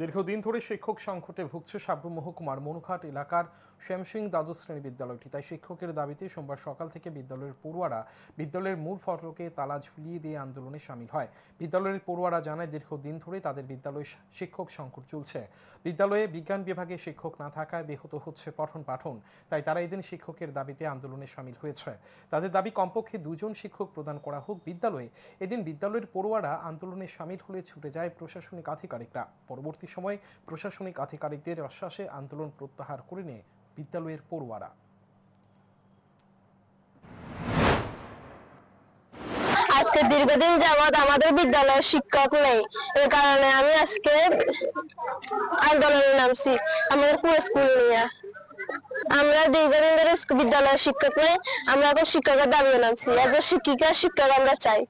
দীর্ঘদিন ধরে শিক্ষক সংকটে ভুগছে সাব্রুম মহকুমার মনুঘাট এলাকার শ্যামসিং দ্বাদশ শ্রেণি বিদ্যালয়টি। তাই শিক্ষকের দাবিতে সোমবার সকাল থেকে বিদ্যালয়ের পড়ুয়ারা বিদ্যালয়ের মূল ফটকে তালা ঝুলিয়ে দিয়ে আন্দোলনে সামিল হয়। বিদ্যালয়ের পড়ুয়ারা জানায়, দীর্ঘদিন ধরে তাদের বিদ্যালয়ে শিক্ষক সংকট চলছে। বিদ্যালয়ে বিজ্ঞান বিভাগে শিক্ষক না থাকায় ব্যাহত হচ্ছে পঠন পাঠন। তাই তারা এদিন শিক্ষকের দাবিতে আন্দোলনে সামিল হয়েছে। তাদের দাবি, কমপক্ষে দুজন শিক্ষক প্রদান করা হোক বিদ্যালয়ে, এদিন বিদ্যালয়ের পড়ুয়ারা আন্দোলনে সামিল হলে ছুটে যায় প্রশাসনিক আধিকারিকরা। পরবর্তী সময় প্রশাসনিক আধিকারিকদের আশ্বাসে আন্দোলন প্রত্যাহার করে নিয়ে বিদ্যালয়ের পড়ুয়ারা। আজকে দীর্ঘদিন যাবৎ আমাদের বিদ্যালয়ে শিক্ষক নেই। এই কারণে আমি আজকে আন্দোলনে নামছি, আমাদের পুরো স্কুল নিয়ে। আমরা দীর্ঘদিন ধরে বিদ্যালয়ের শিক্ষক নেই, আমরা এখন শিক্ষকের দাবিও নামছি। একজন শিক্ষিকা, শিক্ষক আমরা চাই।